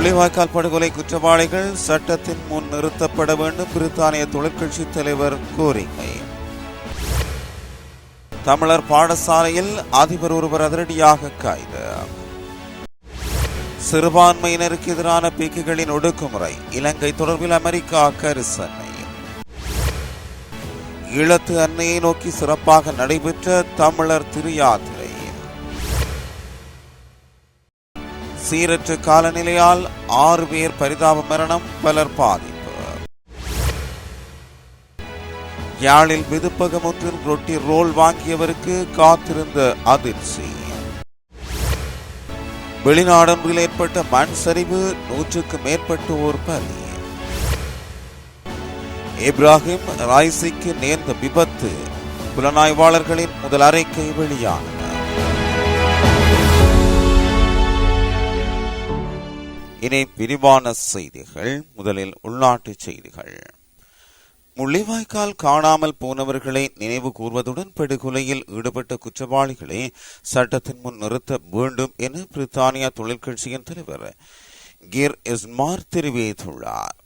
முள்ளிவாய்க்கால் படுகொலை குற்றவாளிகள் சட்டத்தின் முன் நிறுத்தப்பட வேண்டும் பிரித்தானிய தொழிற்கட்சி தலைவர் கோரிக்கை தமிழர் பாடசாலையில் அதிபர் ஒருவர் அதிரடியாக கைது. சிறுபான்மையினருக்கு எதிரான பீக்குகளின் ஒடுக்குமுறை. இலங்கை தொடர்பில் அமெரிக்கா கரிசனை. ஈழத்து அன்னையை நோக்கி சிறப்பாக நடைபெற்ற தமிழர் திருயாத்திரை. சீரற்ற காலநிலையால் ஆறு பேர் பரிதாப மரணம் பலர் பாதிப்பு. யாழில் விதுப்பகம் ஒன்றில் ரொட்டி ரோல் வாங்கியவருக்கு காத்திருந்த அதிர்ச்சி வெளிநாடொன்றில் ஏற்பட்ட மண் சரிவு நூற்றுக்கு மேற்பட்டோர் பலி. இப்ராஹிம் ராய்சிக்கு நேர்ந்த விபத்து புலனாய்வாளர்களின் முதல் அறிக்கை வெளியானது. இனி விரிவான செய்திகள் முதலில் உள்நாட்டு செய்திகள். முள்ளிவாய்க்கால் காணாமல் போனவர்களை நினைவு கூர்வதுடன் படுகொலையில் ஈடுபட்ட குற்றவாளிகளை சட்டத்தின் முன் நிறுத்த வேண்டும் என பிரித்தானியா தொழிற்கட்சியின் தலைவர் கிர் இஸ்மார் தெரிவித்துள்ளார்.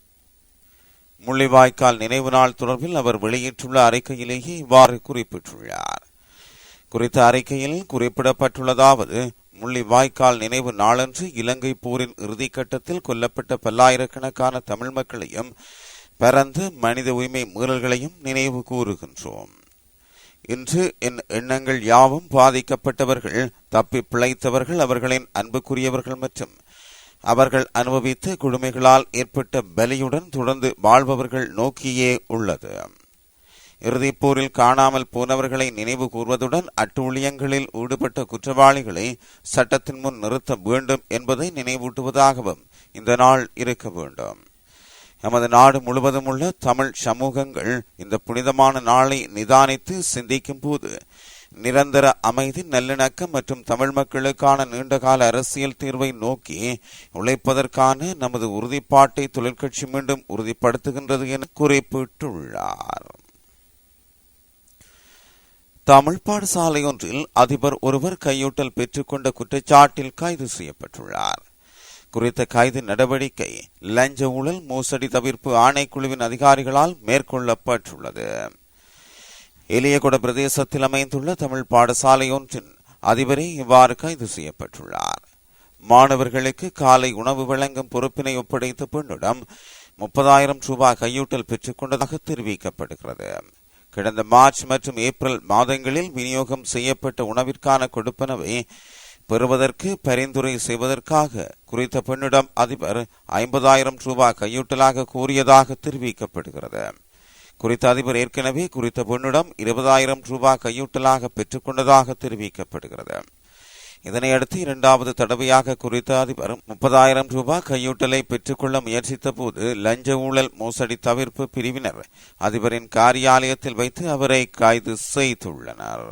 முள்ளிவாய்க்கால் நினைவு நாள் தொடர்பில் அவர் வெளியிட்டுள்ள அறிக்கையிலேயே இவ்வாறு குறிப்பிட்டுள்ளார். குறித்த அறிக்கையில் குறிப்பிடப்பட்டுள்ளதாவது முள்ளிவாய்க்கால் நினைவு நாளன்று இலங்கை போரின் இறுதிக்கட்டத்தில் கொல்லப்பட்ட பல்லாயிரக்கணக்கான தமிழ் மக்களையும் பரந்த மனித உரிமை மீறல்களையும் நினைவு கூறுகின்றோம். இன்று என் எண்ணங்கள் யாவும் பாதிக்கப்பட்டவர்கள் தப்பி பிழைத்தவர்கள் அவர்களின் அன்புக்குரியவர்கள் மற்றும் அவர்கள் அனுபவித்த கொடுமைகளால் ஏற்பட்ட பலியுடன் தொடர்ந்து வாழ்பவர்கள் நோக்கியே உள்ளது. இறுதிப்போரில் காணாமல் போனவர்களை நினைவு கூர்வதுடன் அட்டூழியங்களில் ஈடுபட்ட குற்றவாளிகளை சட்டத்தின் முன் நிறுத்த வேண்டும் என்பதை நினைவூட்டுவதாகவும் இந்த நாள் இருக்க வேண்டும். நமது நாடு முழுவதும் உள்ள தமிழ் சமூகங்கள் இந்த புனிதமான நாளை நிதானித்து சிந்திக்கும் போது நிரந்தர அமைதி நல்லிணக்கம் மற்றும் தமிழ் மக்களுக்கான நீண்டகால அரசியல் தீர்வை நோக்கி உழைப்பதற்கான நமது உறுதிப்பாட்டை தொழிற்கட்சி மீண்டும் உறுதிப்படுத்துகின்றது என குறிப்பிட்டுள்ளார். தமிழ் பாடசாலை ஒன்றில் அதிபர் ஒருவர் கையூட்டல் பெற்றுக்கொண்ட குற்றச்சாட்டில் கைது செய்யப்பட்டுள்ளார். குறித்த கைது நடவடிக்கை லஞ்ச ஊழல் மோசடி தவிர்ப்பு ஆணைக்குழுவின் அதிகாரிகளால் மேற்கொள்ளப்பட்டுள்ளது. எளியகுட பிரதேசத்தில் அமைந்துள்ள தமிழ் பாடசாலை ஒன்றின் அதிபரே இவ்வாறு கைது செய்யப்பட்டுள்ளார். மாணவர்களுக்கு காலை உணவு வழங்கும் பொறுப்பினை ஒப்படைத்த பெண்ணிடம் முப்பதாயிரம் ரூபாய் கையூட்டல் பெற்றுக்கொண்டதாக தெரிவிக்கப்படுகிறது. கடந்த மார்ச் மற்றும் ஏப்ரல் மாதங்களில் விநியோகம் செய்யப்பட்ட உணவிற்கான கொடுப்பனவை பெறுவதற்கு பரிந்துரை செய்வதற்காக குறித்த பெண்ணிடம் அதிபர் ஐம்பதாயிரம் ரூபாய் கையூட்டலாக கூறியதாக தெரிவிக்கப்படுகிறது. குறித்த அதிபர் ஏற்கனவே குறித்த பெண்ணிடம் இருபதாயிரம் ரூபாய் கையூட்டலாக பெற்றுக்கொண்டதாக தெரிவிக்கப்படுகிறது. இதனையடுத்து இரண்டாவது தடவையாக குறித்த அதிபர் முப்பதாயிரம் ரூபாய் கையூட்டலை பெற்றுக்கொள்ள முயற்சித்த போது லஞ்ச ஊழல் மோசடி தவிர்ப்பு பிரிவினர் அதிபரின் காரியாலயத்தில் வைத்து அவரை கைது செய்துள்ளனர்.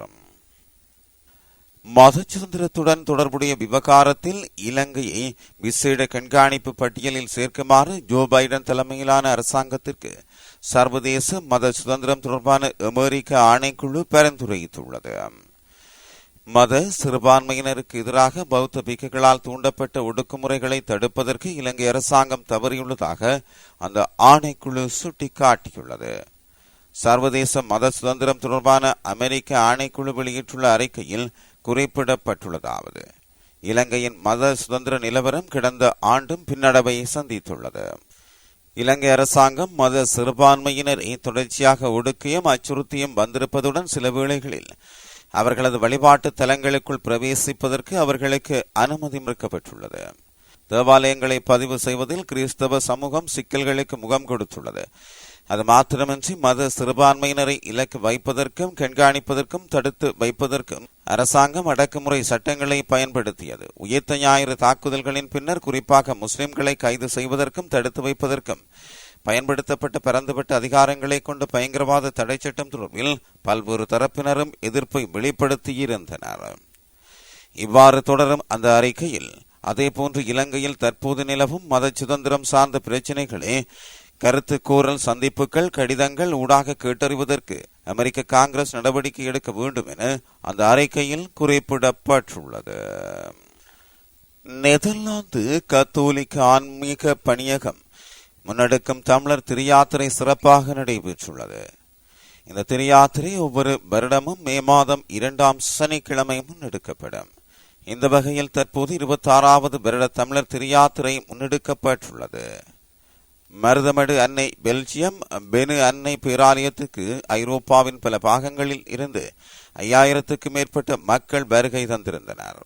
மத சுதந்திரத்துடன் தொடர்புடைய விவகாரத்தில் இலங்கையை விசேட கண்காணிப்பு பட்டியலில் சேர்க்குமாறு ஜோ பைடன் தலைமையிலான அரசாங்கத்திற்கு சர்வதேச மத சுதந்திரம் தொடர்பான அமெரிக்க ஆணைக்குழு பரிந்துரைத்துள்ளது. மத சிறுபான்மையினருக்கு எதிராக பௌத்த பிக்குகளால் தூண்டப்பட்ட ஒடுக்குமுறைகளை தடுப்பதற்கு இலங்கை அரசாங்கம் தவறியுள்ளதாக அந்த ஆணைக்குழு சுட்டிக்காட்டியுள்ளது. சர்வதேச மத சுதந்திரம் தொடர்பான அமெரிக்க ஆணைக்குழு வெளியிட்டுள்ள அறிக்கையில் குறிப்பிடப்பட்டுள்ளதாவது இலங்கையின் மத சுதந்திர நிலவரம் கடந்த ஆண்டும் பின்னடைவை சந்தித்துள்ளது. இலங்கை அரசாங்கம் மத சிறுபான்மையினர் தொடர்ச்சியாக ஒடுக்கியும் அச்சுறுத்தியும் வந்திருப்பதுடன் சில வேளைகளில் அவர்களது வழிபாட்டு தலங்களுக்குள் பிரவேசிப்பதற்கு அவர்களுக்கு அனுமதி மறுக்கப்பட்டுள்ளது. தேவாலயங்களை பதிவு செய்வதில் கிறிஸ்தவ சமூகம் சிக்கல்களுக்கு முகம் கொடுத்துள்ளது. அது மாத்திரமின்றி மத சிறுபான்மையினரை இலக்கு வைப்பதற்கும் கண்காணிப்பதற்கும் தடுத்து வைப்பதற்கும் அரசாங்கம் அடக்குமுறை சட்டங்களை பயன்படுத்தியது. உயிர்த்த ஞாயிறு தாக்குதல்களின் பின்னர் குறிப்பாக முஸ்லிம்களை கைது செய்வதற்கும் தடுத்து வைப்பதற்கும் பயன்படுத்தப்பட்ட பரந்துபட்ட அதிகாரங்களை கொண்ட பயங்கரவாத தடை சட்டம் தொடர்பில் பல்வேறு தரப்பினரும் எதிர்ப்பை வெளிப்படுத்தியிருந்தனர். இவ்வாறு தொடரும் அந்த அறிக்கையில் அதேபோன்று இலங்கையில் தற்போது நிலவும் மத சுதந்திரம் சார்ந்த பிரச்சினைகளே கருத்து கூறல் சந்திப்புகள் கடிதங்கள் ஊடாக கேட்டறிவதற்கு அமெரிக்க காங்கிரஸ் நடவடிக்கை எடுக்க வேண்டும் என அந்த அறிக்கையில் குறிப்பிடப்பட்டுள்ளது. நெதர்லாந்து கத்தோலிக்க ஆன்மீக பணியகம் முன்னெடுக்கும் தமிழர் திருயாத்திரை சிறப்பாக நடைபெற்றுள்ளது. இந்த திரியாத்திரை ஒவ்வொரு வருடமும் மே மாதம் இரண்டாம் சனிக்கிழமை முன்னெடுக்கப்படும். இந்த வகையில் தற்போது இருபத்தி ஆறாவது வருட தமிழர் திருயாத்திரை முன்னெடுக்கப்பட்டுள்ளது. மருதமடு அன்னை பெல்ஜியம் பெனு அன்னை பேராலயத்துக்கு ஐரோப்பாவின் பல பாகங்களில் இருந்து ஐயாயிரத்துக்கு மேற்பட்ட மக்கள் வருகை தந்திருந்தனர்.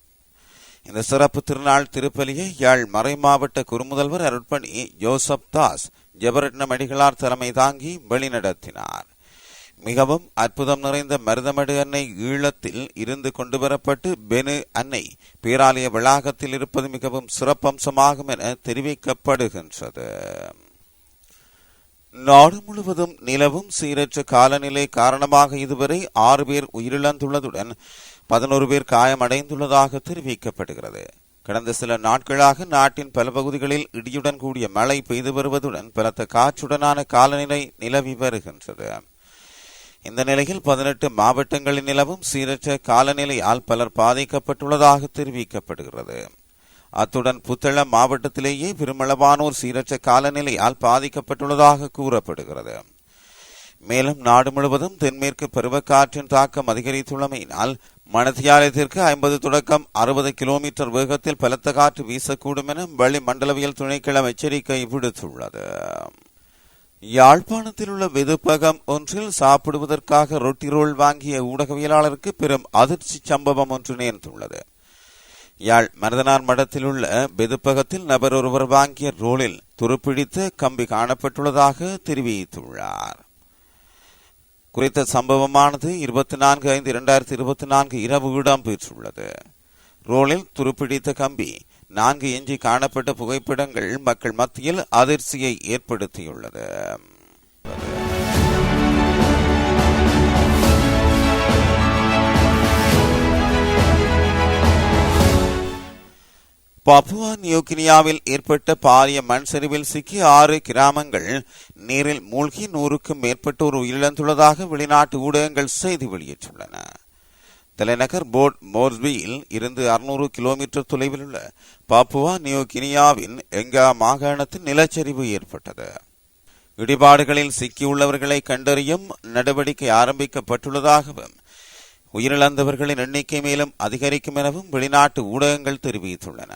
இந்த சிறப்பு திருநாள் திருப்பலியை யாழ் மறைமாவட்ட குறுமுதல்வர் அருட்பணி ஜோசப் தாஸ் ஜெபரட்னம் அடிகளார் தலைமை தாங்கி வழிநடத்தினார் மிகவும் அற்புதம் நிறைந்த மருதமடு அன்னை ஈழத்தில் இருந்து கொண்டு வரப்பட்டு பெனு அன்னை பேராலய வளாகத்தில் இருப்பது மிகவும் சிறப்பம்சமாகும் என தெரிவிக்கப்படுகின்றது. நாடு முழுவதும் நிலவும் சீரற்ற காலநிலை காரணமாக இதுவரை ஆறு பேர் உயிரிழந்துள்ளதுடன் பதினோரு பேர் காயமடைந்துள்ளதாக தெரிவிக்கப்படுகிறது. கடந்த சில நாட்களாக நாட்டின் பல பகுதிகளில் இடியுடன் கூடிய மழை பெய்து வருவதுடன் பலத்த காற்றுடனான காலநிலை நிலவி வருகின்றது. இந்த நிலையில் பதினெட்டு மாவட்டங்களில் நிலவும் சீரற்ற காலநிலையால் பலர் பாதிக்கப்பட்டுள்ளதாக தெரிவிக்கப்படுகிறது. அத்துடன் புத்தளம் மாவட்டத்திலேயே பெருமளவானோர் சீரற்ற காலநிலையால் பாதிக்கப்பட்டுள்ளதாக கூறப்படுகிறது. மேலும் நாடு முழுவதும் தென்மேற்கு பருவக்காற்றின் தாக்கம் அதிகரித்துள்ளமையினால் மணத்தியாலயத்திற்கு ஐம்பது தொடக்கம் அறுபது கிலோமீட்டர் வேகத்தில் பலத்த காற்று வீசக்கூடும் என வளிமண்டலவியல் துணைக்களம் எச்சரிக்கை விடுத்துள்ளது. யாழ்ப்பாணத்தில் உள்ள வெதுப்பகம் ஒன்றில் சாப்பிடுவதற்காக ரொட்டி ரோல் வாங்கிய ஊடகவியலாளருக்கு பெரும் அதிர்ச்சி சம்பவம் ஒன்று நேர்ந்துள்ளது. யாழ் மருதனார் மடத்தில் உள்ள பெதுப்பகத்தில் நபர் ஒருவர் வாங்கிய ரோலில் துருப்பிடித்த கம்பி காணப்பட்டுள்ளதாக தெரிவித்துள்ளார். குறித்த சம்பவமானது இருபத்தி நான்கு ஐந்து இரண்டாயிரத்தி இருபத்தி நான்கு இரவு இடம்பெற்றுள்ளது ரோலில் துருப்பிடித்த கம்பி நான்கு எஞ்சி காணப்பட்ட புகைப்படங்கள் மக்கள் மத்தியில் அதிர்ச்சியை ஏற்படுத்தியுள்ளது. பப்புவா நியூகினியாவில் ஏற்பட்ட பாரிய மண் சரிவில் சிக்கி ஆறு கிராமங்கள் நீரில் மூழ்கி நூறுக்கும் மேற்பட்டோர் உயிரிழந்துள்ளதாக வெளிநாட்டு ஊடகங்கள் செய்தி வெளியிட்டுள்ளன. தலைநகர் போர்ட் மோர்ஸ்பியில் இருந்து அறுநூறு கிலோமீட்டர் தொலைவில் உள்ள பாப்புவா நியூ கினியாவின் எங்கா மாகாணத்தில் நிலச்சரிவு ஏற்பட்டது. இடிபாடுகளில் சிக்கியுள்ளவர்களை கண்டறியும் நடவடிக்கை ஆரம்பிக்கப்பட்டுள்ளதாகவும் உயிரிழந்தவர்களின் எண்ணிக்கை மேலும் அதிகரிக்கும் எனவும் வெளிநாட்டு ஊடகங்கள் தெரிவித்துள்ளன.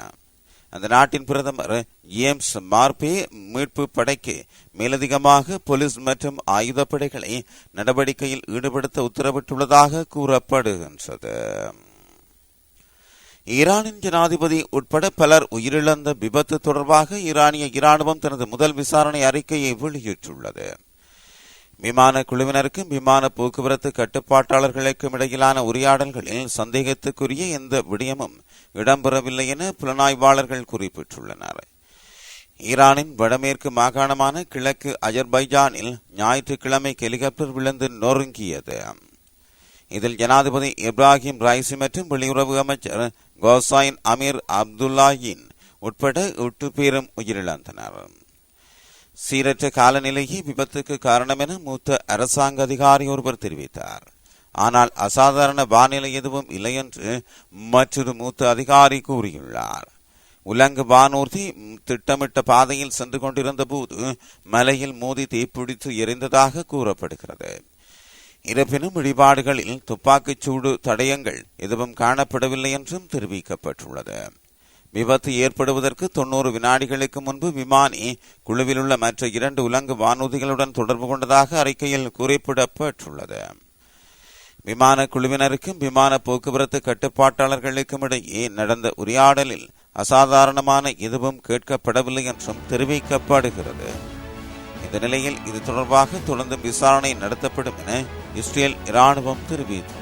அந்த நாட்டின் பிரதமர் ஏம்ஸ் மார்பே மீட்பு படைக்கு மேலதிகமாக போலீஸ் மற்றும் ஆயுதப்படைகளை நடவடிக்கையில் ஈடுபடுத்த உத்தரவிட்டுள்ளதாக கூறப்படுகின்றது. ஈரானின் ஜனாதிபதி உட்பட பலர் உயிரிழந்த விபத்து தொடர்பாக ஈரானிய இராணுவம் தனது முதல் விசாரணை அறிக்கையை வெளியிட்டுள்ளது. விமான குழுவினருக்கும் விமான போக்குவரத்து கட்டுப்பாட்டாளர்களுக்கும் இடையிலான உரையாடல்களில் சந்தேகத்துக்குரிய எந்த விடயமும் இடம்பெறவில்லை என புலனாய்வாளர்கள் குறிப்பிட்டுள்ளனர். ஈரானின் வடமேற்கு மாகாணமான கிழக்கு அஜர்பைஜானில் ஞாயிற்றுக்கிழமை ஹெலிகாப்டர் விழுந்து நொறுங்கியது. இதில் ஜனாதிபதி இப்ராஹிம் ரைசி மற்றும் வெளியுறவு அமைச்சர் கோசாயின் அமீர் அப்துல்லாயின் உட்பட எட்டு பேரும் உயிரிழந்தனர். சீரற்ற காலநிலையே விபத்துக்கு காரணம் என மூத்த அரசாங்க அதிகாரி ஒருவர் தெரிவித்தார். ஆனால் அசாதாரண வானிலை எதுவும் இல்லை என்று மற்றொரு மூத்த அதிகாரி கூறியுள்ளார். உலங்கு வானூர்தி திட்டமிட்ட பாதையில் சென்று கொண்டிருந்த போது மலையில் மோதி தீப்பிடித்து எரிந்ததாக கூறப்படுகிறது. இருப்பினும் இடிபாடுகளில் துப்பாக்கிச் சூடு தடயங்கள் எதுவும் காணப்படவில்லை என்றும் தெரிவிக்கப்பட்டுள்ளது. விபத்து ஏற்படுவதற்கு தொன்னூறு வினாடிகளுக்கு முன்பு விமானி குழுவிலுள்ள மற்ற இரண்டு உலங்கு வானூர்திகளுடன் தொடர்பு கொண்டதாக அறிக்கையில் குறிப்பிடப்பட்டுள்ளது. விமான குழுவினருக்கும் விமான போக்குவரத்து கட்டுப்பாட்டாளர்களுக்கும் இடையே நடந்த உரையாடலில் அசாதாரணமான எதுவும் கேட்கப்படவில்லை என்றும் தெரிவிக்கப்படுகிறது. இந்த நிலையில் இது தொடர்பாக தொடர்ந்து விசாரணை நடத்தப்படும் என இஸ்ரேல் இராணுவம் தெரிவித்தது